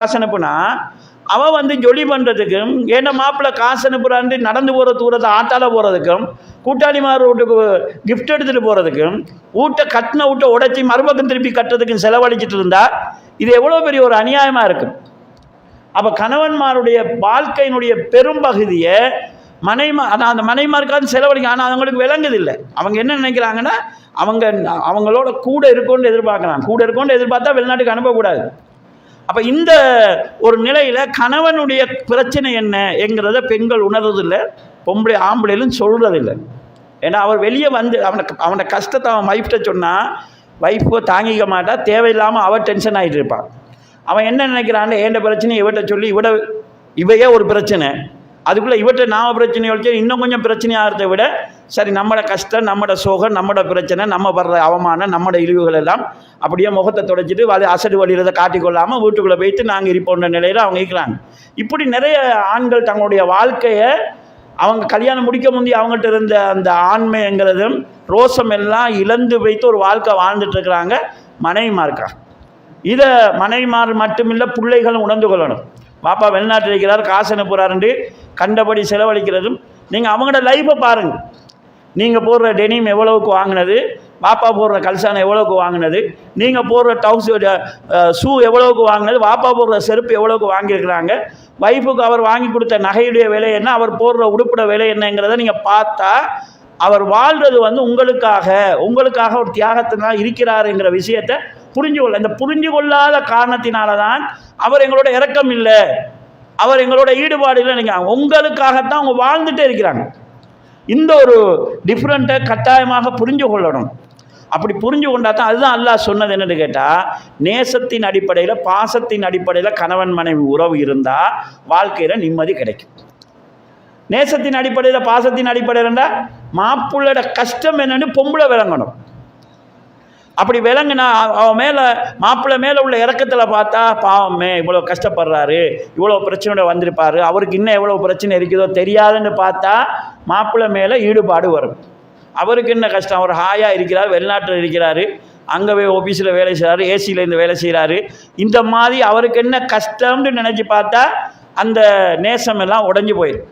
காசு அனுப்புனா அவன் வந்து ஜொலி பண்ணுறதுக்கும் ஏன்னா மாப்பிள்ளை காசு அனுப்புறான்னு நடந்து போகிற தூரத்தை ஆட்டால போகிறதுக்கும் கூட்டாளிமார் வீட்டுக்கு கிஃப்ட் எடுத்துகிட்டு போகிறதுக்கும் வீட்டை கட்டின வீட்டை உடைச்சி மறுபக்கம் திருப்பி கட்டுறதுக்கும் செலவழிச்சிட்டு இருந்தா இது எவ்வளோ பெரிய ஒரு அநியாயமாக இருக்கும் அப்போ கணவன்மாருடைய வாழ்க்கையினுடைய பெரும்பகுதியை மனைமா அதான் அந்த மனைமாருக்காவது செலவழிக்க ஆனால் அவங்களுக்கு விளங்குதில்லை. அவங்க என்ன நினைக்கிறாங்கன்னா அவங்க அவங்களோட கூட இருக்கோன்னு எதிர்பார்க்குறாங்க கூட இருக்கோன்னு எதிர்பார்த்தா வெளிநாட்டுக்கு அனுப்பக்கூடாது. அப்போ இந்த ஒரு நிலையில் கணவனுடைய பிரச்சனை என்ன என்கிறத பெண்கள் உணர்றதில்லை. பொம்பளை ஆம்பளையிலும் சொல்கிறதில்லை ஏன்னா அவர் வெளியே வந்து அவனுக்கு அவனை கஷ்டத்தை அவன் வைஃப்ட்ட சொன்னால் வைஃபை தாங்கிக்க மாட்டா தேவையில்லாமல் அவள் டென்ஷன் ஆகிட்டு இருப்பான். அவன் என்ன நினைக்கிறான் ஏண்ட பிரச்சனை இவட்ட சொல்லி இவட இவையே ஒரு பிரச்சனை. அதுக்குள்ளே இவட்ட நாம பிரச்சனை வச்சு இன்னும் கொஞ்சம் பிரச்சனையாகிறத விட சரி நம்மளோட கஷ்டம் நம்மட சோகம் நம்மட பிரச்சனை நம்ம வர்ற அவமானம் நம்மட இழிவுகள் எல்லாம் அப்படியே முகத்தை தொடச்சிட்டு அது அசடு வழிகிறத காட்டிக்கொள்ளாமல் வீட்டுக்குள்ளே போயிட்டு நாங்கள் இருப்போன்ற நிலையில் அவங்க இருக்கிறாங்க. இப்படி நிறைய ஆண்கள் தங்களுடைய வாழ்க்கையை அவங்க கல்யாணம் முடிக்க முந்தைய அவங்ககிட்ட இருந்த அந்த ஆண்மைங்கிறதும் ரோசம் எல்லாம் இழந்து வைத்து ஒரு வாழ்க்கை வாழ்ந்துட்டு இருக்கிறாங்க. மனைவிமார்க்காக இதை மனைவிமார் மட்டுமில்லை பிள்ளைகளும் உணர்ந்து கொள்ளணும். பாப்பா வெளிநாட்டில் இருக்கிறார் காசு அனுப்புகிறாருண்டு கண்டபடி செலவழிக்கிறதும் நீங்கள் அவங்களோட லைஃப்பை பாருங்கள் நீங்கள் போடுற டெனிம் எவ்வளவுக்கு வாங்கினது? பாப்பா போடுற கல்சானை எவ்வளவுக்கு வாங்கினது? நீங்கள் போடுற டவுஸ் ஷூ எவ்வளவுக்கு வாங்கினது? பாப்பா போடுற செருப்பு எவ்வளவுக்கு வாங்கியிருக்கிறாங்க? வைஃபுக்கு அவர் வாங்கி கொடுத்த நகையுடைய விலை என்ன? அவர் போடுற உடுப்புட விலை என்னங்கிறத நீங்கள் பார்த்தா அவர் வாழ்கிறது வந்து உங்களுக்காக உங்களுக்காக ஒரு தியாகத்தினால் இருக்கிறாருங்கிற விஷயத்தை புரிஞ்சு கொள்ள இந்த புரிஞ்சு கொள்ளாத காரணத்தினால தான் அவர் எங்களோட இறக்கம் இல்லை. அவர் எங்களோட ஈடுபாடு இல்லை. நீங்கள் உங்களுக்காகத்தான் அவங்க வாழ்ந்துட்டே இருக்கிறாங்க. இந்த ஒரு டிஃப்ரெண்ட்டை கட்டாயமாக புரிஞ்சு கொள்ளணும். அப்படி புரிஞ்சு கொண்டா தான் அதுதான் அல்லாஹ் சொன்னது என்னன்னு கேட்டால் நேசத்தின் அடிப்படையில் பாசத்தின் அடிப்படையில் கணவன் மனைவி உறவு இருந்தால் வாழ்க்கையில் நிம்மதி கிடைக்கும். நேசத்தின் அடிப்படையில் பாசத்தின் அடிப்படையில்ண்டா மாப்பிள்ளோட கஷ்டம் என்னன்னு பொம்பளை விளங்கணும். அப்படி விளங்குனா அவன் மேலே மாப்பிள்ளை மேலே உள்ள இறக்கத்தில் பார்த்தா பாவமே இவ்வளோ கஷ்டப்படுறாரு இவ்வளோ பிரச்சனையோட வந்திருப்பாரு அவருக்கு இன்னும் எவ்வளோ பிரச்சனை இருக்குதோ தெரியாதுன்னு பார்த்தா மாப்பிள்ளை மேலே ஈடுபாடு வரும். அவருக்கு என்ன கஷ்டம்? அவர் ஹாயாக இருக்கிறார் வெளிநாட்டில் இருக்கிறார். அங்கே போய் ஆஃபீஸில் வேலை செய்கிறாரு ஏசியில் இருந்து வேலை செய்கிறாரு இந்த மாதிரி அவருக்கு என்ன கஷ்டம்னு நினச்சி பார்த்தா அந்த நேசம் எல்லாம் உடஞ்சி போயிடும்